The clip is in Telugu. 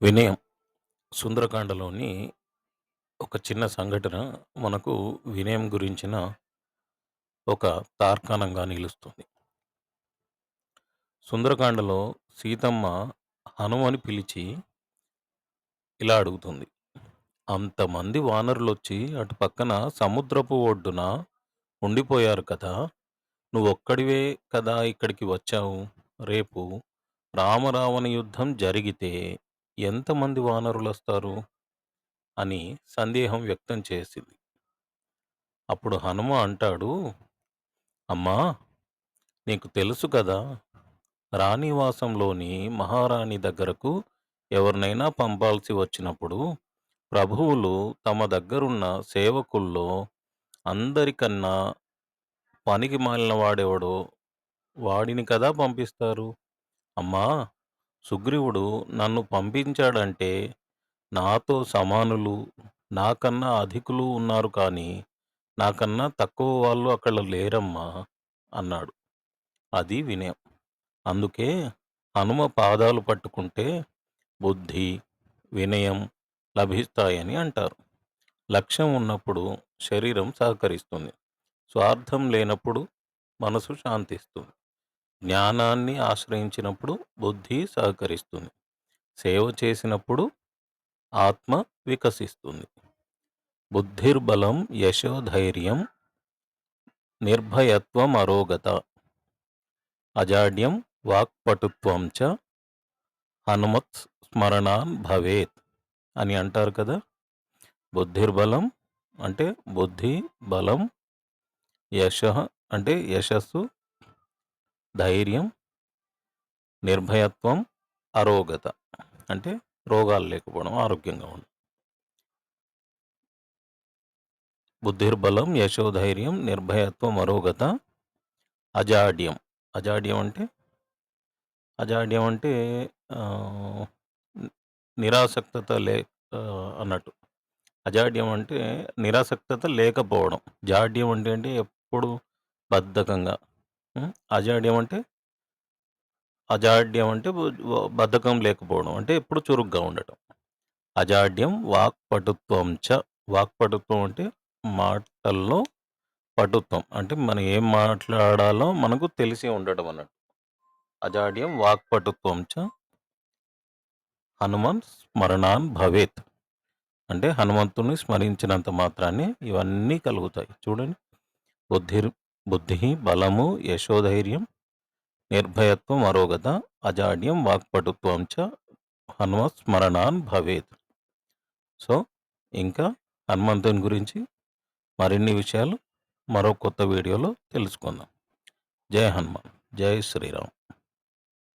వినయం. సుందరకాండలోని ఒక చిన్న సంఘటన మనకు వినయం గురించిన ఒక తార్కాణంగా నిలుస్తుంది. సుందరకాండలో సీతమ్మ హనుమని పిలిచి ఇలా అడుగుతుంది. అంతమంది వానరులొచ్చి అటు పక్కన సముద్రపు ఒడ్డున ఉండిపోయారు కదా! నువ్వొక్కడివే కదా ఇక్కడికి వచ్చావు. రేపు రామరావణ యుద్ధం జరిగితే ఎంతమంది వానరులొస్తారు? అని సందేహం వ్యక్తం చేసింది. అప్పుడు హనుమ అంటాడు, అమ్మా! నీకు తెలుసు కదా! రాణివాసంలోని మహారాణి దగ్గరకు ఎవరినైనా పంపాల్సి వచ్చినప్పుడు ప్రభువులు తమ దగ్గరున్న సేవకుల్లో అందరికన్నా పనికి మాలిన వాడెవడో వాడిని కదా పంపిస్తారు. అమ్మా! సుగ్రీవుడు నన్ను పంపించాడంటే నాతో సమానులు, నాకన్నా అధికులు ఉన్నారు కానీ నాకన్నా తక్కువ వాళ్ళు అక్కడ లేరమ్మా అన్నాడు. అది వినయం. అందుకే హనుమ పాదాలు పట్టుకుంటే బుద్ధి, వినయం లభిస్తాయని అంటారు. లక్ష్యం ఉన్నప్పుడు శరీరం సహకరిస్తుంది. స్వార్థం లేనప్పుడు మనసు శాంతిస్తుంది. జ్ఞానాన్ని ఆశ్రయించినప్పుడు బుద్ధి సహకరిస్తుంది. సేవ చేసినప్పుడు ఆత్మ వికసిస్తుంది. బుద్ధిర్బలం యశోధైర్యం నిర్భయత్వం అరోగత అజాడ్యం వాక్పటుత్వం చ హనుమత్ స్మరణాన్ భవేత్ అని అంటారు కదా బుద్ధిర్బలం అంటే బుద్ధి బలం యశ అంటే యశస్సు ధైర్యం నిర్భయత్వం అరోగత. అంటే రోగాలు లేకపోవడం ఆరోగ్యంగా ఉండడం బుద్ధిర్బలం యశోధైర్యం నిర్భయత్వం అరోగత అజాడ్యం. అజాడ్యం అంటే? అజాడ్యం అంటే నిరాసక్తత లే అన్నట్టు. అజాడ్యం అంటే నిరాసక్తత లేకపోవడం. జాడ్యం అంటే అంటే ఎప్పుడు బద్ధకంగా అజాడ్యం అంటే? అజాడ్యం అంటే బు- బద్ధకం లేకపోవడం. అంటే ఎప్పుడు చురుగ్గా ఉండటం. అజాడ్యం వాక్పటుత్వం చ వాక్పటుత్వం అంటే మాటల్లో పటుత్వం. అంటే మనం ఏం మాట్లాడాలో మనకు తెలిసి ఉండటం అన్నట్టు. అజాడ్యం వాక్పటుత్వం చ హనుమాన్ స్మరణాన్ భవేత్. అంటే హనుమంతుని స్మరించినంత మాత్రాన్ని ఇవన్నీ కలుగుతాయి. చూడండి. బుద్ధిర్ బుద్ధి బలము యశోధైర్యం నిర్భయత్వం అరోగత అజాడ్యం వాక్పటుత్వం చ హనుమస్మరణాన్ భవేత్. సో ఇంకా హనుమంతుని గురించి మరిన్ని విషయాలు మరో కొత్త వీడియోలో తెలుసుకుందాం. జై హనుమాన్. జై శ్రీరామ్.